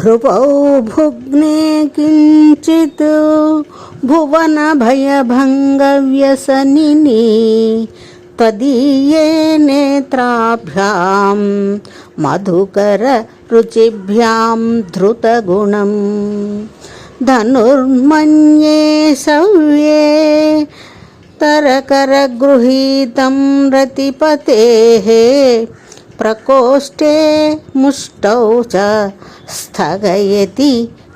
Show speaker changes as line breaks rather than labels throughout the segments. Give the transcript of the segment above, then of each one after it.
हृपौ भुग्ने किञ्चित् भुवनभयभङ्गव्यसनिनि त्वदीये नेत्राभ्यां मधुकररुचिभ्यां धृतगुणम् धनुर्मन्ये सव्ये तरकरगृहीतं रतिपतेः प्रकोष्ठे मुष्टौ च स्थगयति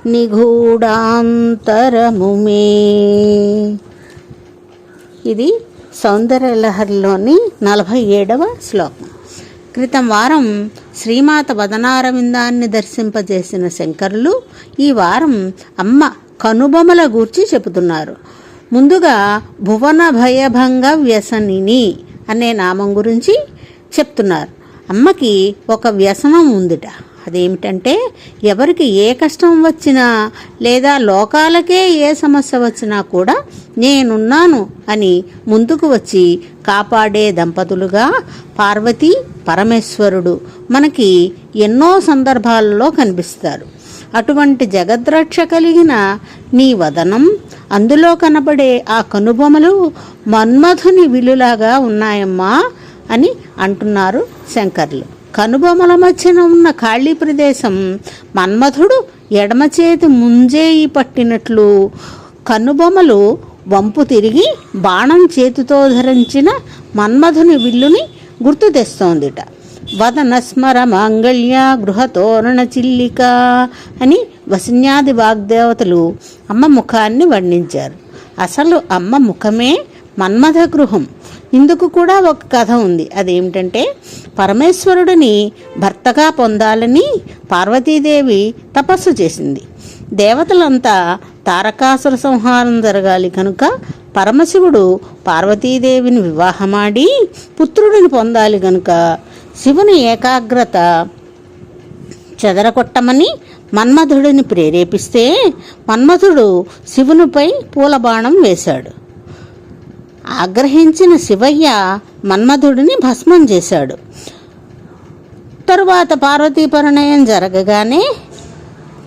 నిగూఢాంతరముమే ఇది సౌందర్యలహరిలోని నలభై ఏడవ శ్లోకం క్రితం వారం శ్రీమాత వదనారవిందాన్ని దర్శింపజేసిన శంకరులు ఈ వారం అమ్మ కనుబొమల గూర్చి చెబుతున్నారు ముందుగా భువన భయభంగ వ్యసనిని అనే నామం గురించి చెప్తున్నారు అమ్మకి ఒక వ్యసనం ఉందిట. అదేమిటంటే ఎవరికి ఏ కష్టం వచ్చినా లేదా లోకాలకే ఏ సమస్య వచ్చినా కూడా నేనున్నాను అని ముందుకు వచ్చి కాపాడే దంపతులుగా పార్వతి పరమేశ్వరుడు మనకి ఎన్నో సందర్భాలలో కనిపిస్తారు. అటువంటి జగద్రక్ష కలిగిన నీ వదనం అందులో కనబడే ఆ కనుబొమలు మన్మధుని విలులాగా ఉన్నాయమ్మా అని అంటున్నారు శంకర్లు. కనుబొమల మధ్యన ఉన్న ఖాళీ ప్రదేశం మన్మథుడు ఎడమ చేతి ముంజేయి పట్టినట్లు. కనుబొమలు వంపు తిరిగి బాణం చేతితో ధరించిన మన్మధుని విల్లుని గుర్తు తెస్తోందిట. వదన స్మర మాంగళ్య గృహతోరణ చిల్లిక అని వసిన్యాది వాగ్దేవతలు అమ్మ ముఖాన్ని వర్ణించారు. అసలు అమ్మ ముఖమే మన్మథ గృహం. ఇందుకు కూడా ఒక కథ ఉంది. అదేమిటంటే పరమేశ్వరుడిని భర్తగా పొందాలని పార్వతీదేవి తపస్సు చేసింది. దేవతలంతా తారకాసుర సంహారం జరగాలి కనుక పరమశివుడు పార్వతీదేవిని వివాహమాడి పుత్రుడిని పొందాలి కనుక శివుని ఏకాగ్రత చెదరగొట్టమని మన్మధుడిని ప్రేరేపిస్తే మన్మధుడు శివునిపై పూలబాణం వేశాడు. ఆగ్రహించిన శివయ్య మన్మధుడిని భస్మం చేశాడు. తరువాత పార్వతీ పరిణయం జరగగానే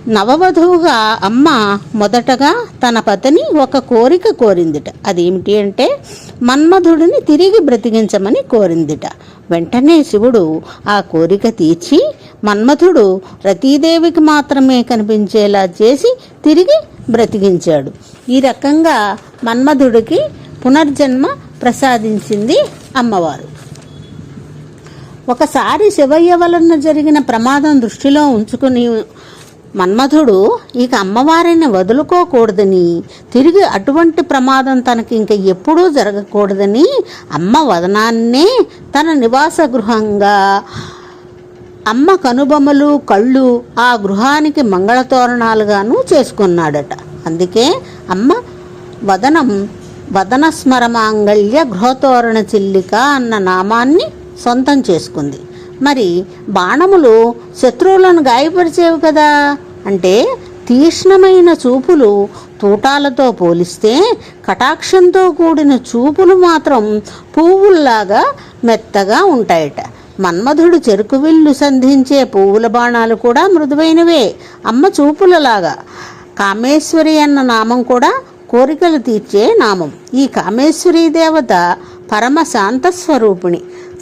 నవవధువుగా అమ్మ మొదటగా తన పతిని ఒక కోరిక కోరిందిట. అదేమిటి అంటే మన్మధుడిని తిరిగి బ్రతికించమని కోరిందిట. వెంటనే శివుడు ఆ కోరిక తీర్చి మన్మధుడు రతీదేవికి మాత్రమే కనిపించేలా చేసి తిరిగి బ్రతికించాడు. ఈ రకంగా మన్మధుడికి పునర్జన్మ ప్రసాదించింది అమ్మవారు. ఒకసారి శివయ్య వలన జరిగిన ప్రమాదం దృష్టిలో ఉంచుకుని మన్మధుడు ఇక అమ్మవారిని వదులుకోకూడదని తిరిగి అటువంటి ప్రమాదం తనకి ఇంక ఎప్పుడూ జరగకూడదని అమ్మ వదనాన్నే తన నివాస గృహంగా అమ్మ కనుబొమ్మలు కళ్ళు ఆ గృహానికి మంగళతోరణాలుగాను చేసుకున్నాడట. అందుకే అమ్మ వదనం వదనస్మరమాంగళ్య గృహతోరణ చిల్లిక అన్న నామాన్ని సొంతం చేసుకుంది. మరి బాణములు శత్రువులను గాయపరిచేవి కదా? అంటే తీక్ష్ణమైన చూపులు తూటాలతో పోలిస్తే కటాక్షంతో కూడిన చూపులు మాత్రం పువ్వుల్లాగా మెత్తగా ఉంటాయట. మన్మధుడు చెరుకు విల్లు సంధించే పువ్వుల బాణాలు కూడా మృదువైనవే. అమ్మ చూపులలాగా. కామేశ్వరి అన్న నామం కూడా కోరికలు తీర్చే నామం. ఈ కామేశ్వరీ దేవత పరమ శాంత స్వరూపిణి.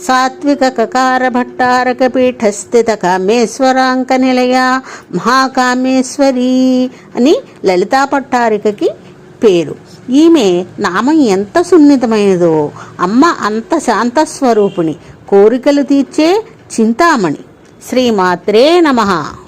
సాత్విక కకార భట్టారక పీఠస్థిత కామేశ్వరాంక నిలయ మహాకామేశ్వరి అని లలితా పట్టారికకి పేరు. ఈమె నామం ఎంత సున్నితమైనదో అమ్మ అంత శాంత స్వరూపిణి. కోరికలు తీర్చే చింతామణి. శ్రీమాత్రే నమః.